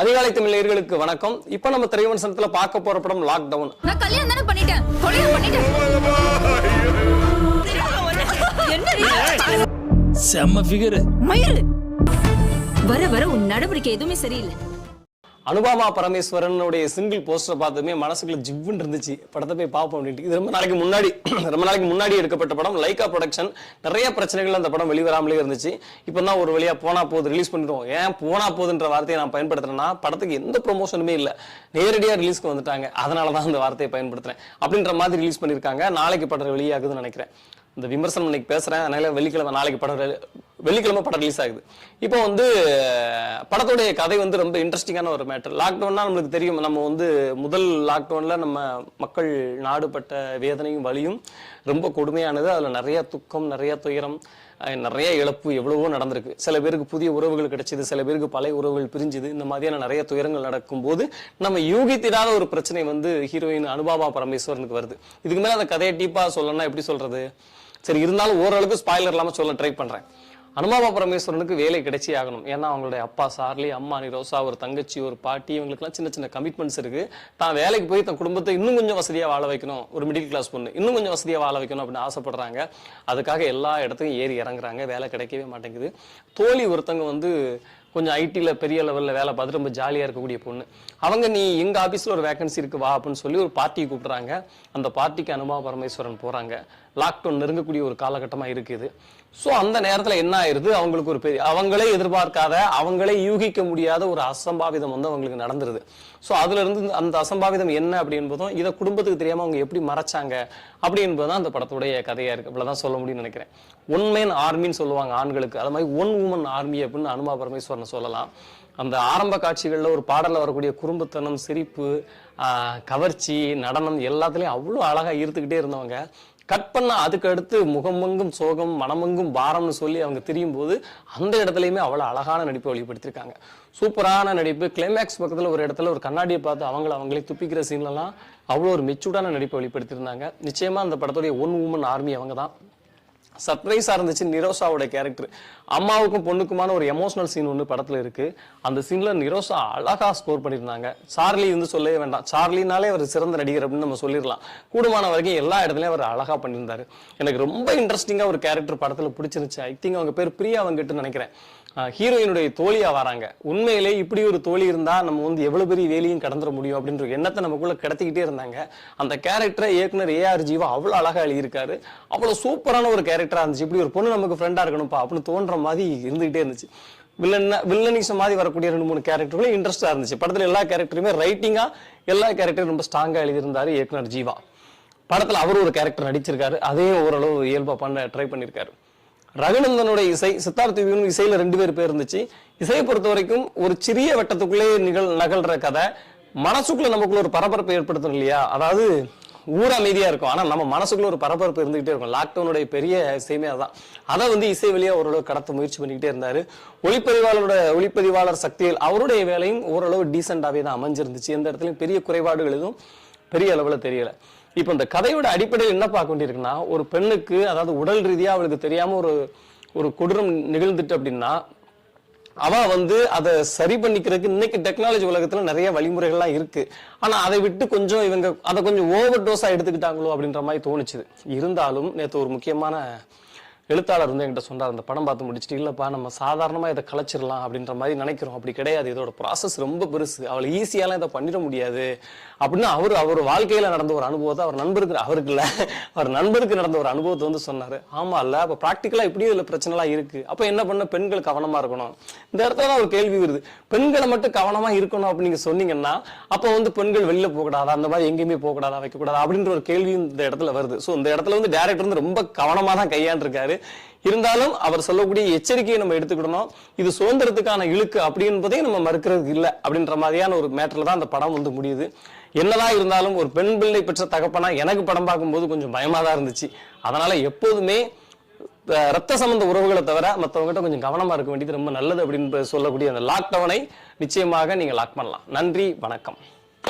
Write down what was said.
அதிகாலை தமிழர்களுக்கு வணக்கம். இப்ப நம்ம திரைவம்சனத்துல பார்க்க போற படம் லாக் டவுன் நான் கல்யாணம் தானே பண்ணிட்டேன். கல்யாணம் பண்ணிட்டேன். என்ன செம்ம ஃபிகர் மயிறு. வர வர உன் நடவடிக்கை எதுவுமே சரியில்லை. அனுபாமா பரமேஸ்வரனுடைய சிங்கிள் போஸ்டர் பார்த்ததுமே மனசுக்குள்ள ஜிவ்வுன்னு இருந்துச்சு. படத்தை போய் பார்ப்போம் அப்படின்ட்டு. இது ரொம்ப நாளைக்கு முன்னாடி ரொம்ப நாளைக்கு முன்னாடி எடுக்கப்பட்ட படம். லைகா ப்ரொடக்ஷன் நிறைய பிரச்சனைகள் அந்த படம் வெளிவராமலே இருந்துச்சு. இப்போ தான் ஒரு வழியாக போனா போகுது ரிலீஸ் பண்ணிடுவோம் ஏன் போனா போகுதுன்ற வார்த்தையை நான் பயன்படுத்துறேன்னா படத்துக்கு எந்த ப்ரொமோஷனுமே இல்லை. நேரடியாக ரிலீஸ்க்கு வந்துட்டாங்க. அதனால தான் அந்த வார்த்தையை பயன்படுத்துறேன். அப்படின்ற மாதிரி ரிலீஸ் பண்ணியிருக்காங்க. நாளைக்கு படம் வெளியாகுதுன்னு நினைக்கிறேன். இந்த விமர்சனம் இன்னைக்கு பேசுகிறேன் அதனால வெள்ளிக்கிழமை நாளைக்கு படம் வெள்ளிக்கிழமை படம் ரிலீஸ் ஆகுது. இப்போ வந்து படத்துடைய கதை வந்து ரொம்ப இன்ட்ரெஸ்டிங்கான ஒரு மேட்டர் லாக்டவுன்னா நம்மளுக்கு தெரியும் நம்ம வந்து முதல் லாக்டவுனில் நம்ம மக்கள் நாடுபட்ட வேதனையும் வலியும் ரொம்ப கொடுமையானது. அதில் நிறைய துக்கம் நிறைய துயரம் நிறைய இழப்பு எவ்வளவோ நடந்திருக்கு. சில பேருக்கு புதிய உறவுகள் கிடைச்சது சில பேருக்கு பழைய உறவுகள் பிரிஞ்சுது. இந்த மாதிரியான நிறைய துயரங்கள் நடக்கும்போது நம்ம யூகித்திடாத ஒரு பிரச்சனை வந்து ஹீரோயின் அனுபாபா பரமேஸ்வரனுக்கு வருது. இதுக்கு மேலே அந்த கதையை டீப்பாக சொல்லணும்னா எப்படி சொல்றது? சரி இருந்தாலும் ஓரளவுக்கு ஸ்பாய்லர் இல்லாமல் சொல்ல ட்ரை பண்ணுறேன் அனுமாபா பரமேஸ்வரனுக்கு வேலை கிடைச்சே ஆகணும். ஏன்னா அவங்களுடைய அப்பா சார்லி அம்மா நிரோசா ஒரு தங்கச்சி ஒரு பாட்டி இவங்களுக்குலாம் சின்ன சின்ன கமிட்மெண்ட்ஸ் இருக்கு. தான் வேலைக்கு போய் தன் குடும்பத்தை இன்னும் கொஞ்சம் வசதியாக வாழ வைக்கணும். ஒரு மிடில் கிளாஸ் பொண்ணு. இன்னும் கொஞ்சம் வசதியாக வாழ வைக்கணும் அப்படின்னு ஆசைப்படுறாங்க. அதுக்காக எல்லா இடத்துக்கும் ஏறி இறங்குறாங்க. வேலை கிடைக்கவே மாட்டேங்குது. தோழி ஒருத்தவங்க வந்து கொஞ்சம் ஐடியில் பெரிய லெவலில் வேலை பார்த்து ரொம்ப ஜாலியாக இருக்கக்கூடிய பொண்ணு. அவங்க நீ எங்கள் ஆஃபீஸில் ஒரு வேகன்சி இருக்கு வா அப்படின்னு சொல்லி ஒரு பார்ட்டியை கூப்பிட்றாங்க. அந்த பார்ட்டிக்கு அனுபவ பரமேஸ்வரன் போகிறாங்க லாக்டவுன் நெருங்கக்கூடிய ஒரு காலகட்டமாக இருக்குது. ஸோ அந்த நேரத்தில் என்ன ஆயிருது? அவங்களுக்கு ஒரு பெரிய அவங்களே எதிர்பார்க்காத அவங்களே யூகிக்க முடியாத ஒரு அசம்பாவிதம் வந்து அவங்களுக்கு நடந்துருது. ஸோ அதுலேருந்து அந்த அசம்பாவிதம் என்ன அப்படி என்பதும் இதை குடும்பத்துக்கு தெரியாமல் அவங்க எப்படி மறைச்சாங்க அப்படி என்பதுதான் அந்த படத்துடைய கதையாக இருக்குது இவ்வளோதான் சொல்ல முடியும்னு நினைக்கிறேன். ஒன் மேன் ஆர்மின்னு சொல்லுவாங்க ஆண்களுக்கு. அது மாதிரி ஒன் உமன் ஆர்மி அப்படின்னு அனுமா பரமேஸ்வரன் சொல்லலாம். அந்த ஆரம்ப காட்சிகளில் ஒரு பாடலில் வரக்கூடிய குறும்புத்தனம் சிரிப்பு கவர்ச்சி நடனம் எல்லாத்துலேயும் அவ்வளோ அழகாக ஈர்த்துக்கிட்டே இருந்தவங்க. கட் பண்ணால் அதுக்கு அடுத்து முகமெங்கும் சோகம் மனமெங்கும் பாரம்னு சொல்லி அவங்க திரியும் போது அந்த இடத்துலையுமே அவ்வளோ அழகான நடிப்பை வெளிப்படுத்தியிருக்காங்க. சூப்பரான நடிப்பு. கிளைமேக்ஸ் பக்கத்தில் ஒரு இடத்துல ஒரு கண்ணாடியை பார்த்து அவங்கள அவங்களே துப்பிக்கிற சீன்லலாம் அவ்வளோ ஒரு மெச்சூர்டான நடிப்பை வெளிப்படுத்தியிருந்தாங்க. நிச்சயமாக அந்த படத்துடைய ஒன் உமன் ஆர்மி அவங்க தான். சர்ப்ரைஸா இருந்துச்சு நிரோஷாவோட கேரக்டர் அம்மாவுக்கும் பொண்ணுக்குமான ஒரு எமோஷனல் சீன் ஒன்று படத்துல இருக்கு. அந்த சீனில் நிரோஷா அழகா ஸ்கோர் பண்ணியிருந்தாங்க. சார்லி வந்து சொல்லவே வேண்டாம். சார்லினாலே அவர் சிறந்த நடிகர் அப்படின்னு நம்ம சொல்லிடலாம். கூடுமான வரைக்கும் எல்லா இடத்துலையும் அவர் அழகா பண்ணியிருந்தாரு. எனக்கு ரொம்ப இன்ட்ரெஸ்டிங்கா ஒரு கேரக்டர் படத்தில் பிடிச்சிருந்துச்சு. ஐ திங்க் அவங்க பேர் பிரியா அவங்கட்டு நினைக்கிறேன். ஹீரோயினுடைய தோழியா வராங்க. உண்மையிலே இப்படி ஒரு தோழி இருந்தா நம்ம வந்து எவ்வளவு பெரிய வேலையும் கடந்துட முடியும் அப்படின்ற ஒரு எண்ணத்தை நமக்குள்ள கடத்திக்கிட்டே இருந்தாங்க. அந்த கேரக்டரை இயக்குனர் ஏஆர் ஜீவா அவ்வளவு அழகா எழுதியிருக்காரு. அவ்வளவு சூப்பரான ஒரு கேரக்டரா இருந்துச்சு. இப்படி ஒரு பொண்ணு நமக்கு ஃப்ரெண்டா இருக்கணும்ப்பா அப்படின்னு தோன்ற மாதிரி இருந்துகிட்டே இருந்துச்சு. வில்லன் வில்லனிசம் மாதிரி வரக்கூடிய ரெண்டு மூணு கேரக்டர்களும் இன்ட்ரெஸ்டா இருந்துச்சு. படத்துல எல்லா கேரக்டருமே ரைட்டிங்கா எல்லா கேரக்டரும் ரொம்ப ஸ்ட்ராங்கா எழுதியிருந்தாரு இயக்குனர் ஜீவா. படத்துல அவர் ஒரு கேரக்டர் நடிச்சிருக்காரு. அதையும் ஓரளவு இயல்பா பண்ண ட்ரை பண்ணியிருக்காரு ரகுநந்தனுடைய இசை சித்தார்த்தியும் இசையில் ரெண்டு பேர் பேர் இருந்துச்சு. இசையை பொறுத்த வரைக்கும் ஒரு சிறிய வட்டத்துக்குள்ளே நிகழ் நகழ்ற கதை. மனசுக்குள்ள நமக்குள்ள ஒரு பரபரப்பை ஏற்படுத்தணும் இல்லையா? அதாவது ஊர் அமைதியாக இருக்கும். ஆனால் நம்ம மனசுக்குள்ள ஒரு பரபரப்பு இருந்துகிட்டே இருக்கும். லாக்டவுனுடைய பெரிய விஷயமே அதுதான் அதை வந்து இசை வழியாக ஓரளவு கடத்த முயற்சி பண்ணிக்கிட்டே இருந்தார். ஒளிப்பதிவாளரோட ஒளிப்பதிவாளர் சக்தியில் அவருடைய வேலையும் ஓரளவு டீசெண்டாகவே தான் அமைஞ்சிருந்துச்சு. எந்த இடத்துலையும் பெரிய குறைபாடுகள் எதுவும் பெரிய அளவில் தெரியலை. இப்போ இந்த கதையோட அடிப்படையில் என்ன பார்க்க வேண்டியிருக்குன்னா ஒரு பெண்ணுக்கு அதாவது உடல் ரீதியாக அவளுக்கு தெரியாம ஒரு ஒரு கொடூரம் நிகழ்ந்துட்டு அப்படின்னா அவ வந்து அதை சரி பண்ணிக்கிறதுக்கு இன்னைக்கு டெக்னாலஜி உலகத்துல நிறைய வழிமுறைகள்லாம் இருக்கு. ஆனா அதை விட்டு கொஞ்சம் இவங்க அதை கொஞ்சம் ஓவர் டோஸா எடுத்துக்கிட்டாங்களோ அப்படின்ற மாதிரி தோணுச்சு இருந்தாலும் நேற்று ஒரு முக்கியமான எழுத்தாளர் வந்து என்கிட்ட சொன்னார் அந்த படம் பார்த்து முடிச்சுட்டு இல்லைப்பா நம்ம சாதாரணமாக இதை கலைச்சிடலாம் அப்படின்ற மாதிரி நினைக்கிறோம். அப்படி கிடையாது. இதோட ப்ராசஸ் ரொம்ப பெருசு. அவளை ஈஸியாலாம் இதை பண்ணிட முடியாது. அப்படின்னு அவர் அவர் வாழ்க்கையில் நடந்த ஒரு அனுபவத்தை அவர் நண்பருக்கு அவருக்கு இல்லை அவர் நண்பருக்கு நடந்த ஒரு அனுபவத்தை வந்து சொன்னார். ஆமா இல்லை அப்போ ப்ராக்டிக்கலாக இப்படியும் இல்லை பிரச்சனைலாம் இருக்குது அப்போ என்ன பண்ண? பெண்கள் கவனமாக இருக்கணும். இந்த இடத்துல தான் ஒரு கேள்வி வருது. பெண்களை மட்டும் கவனமாக இருக்கணும் அப்படின்னு நீங்கள் சொன்னீங்கன்னா அப்போ வந்து பெண்கள் வெளியில் போகக்கூடாதா? அந்த மாதிரி எங்கேயுமே போகக்கூடாதா? வைக்கக்கூடாதா? அப்படின்ற ஒரு கேள்வி இந்த இடத்துல வருது. ஸோ இந்த இடத்துல வந்து டேரக்டர் வந்து ரொம்ப கவனமாக தான் கையாண்டிருக்காரு. இருந்தாலும் அவர் சொல்லக்கூடிய எச்சரிக்கையை நம்ம எடுத்துக்கிடணும். இது சுதந்திரத்துக்கான இழுக்கு அப்படின்றதையும் நம்ம மறுக்கிறது இல்லை அப்படின்ற மாதிரியான ஒரு மேட்டர்ல தான் அந்த படம் வந்து முடியுது. என்னதான் இருந்தாலும் ஒரு பெண் பிள்ளை பெற்ற தகப்பனா எனக்கு படம் பார்க்கும்போது கொஞ்சம் பயமா தான் இருந்துச்சு. அதனால எப்போதுமே ரத்த சம்பந்த உறவுகளை தவிர மற்றவங்ககிட்ட கொஞ்சம் கவனமா இருக்க வேண்டியது ரொம்ப நல்லது அப்படின்னு சொல்லக்கூடிய அந்த லாக்டவுனை நிச்சயமாக நீங்க லாக் பண்ணலாம். நன்றி வணக்கம்.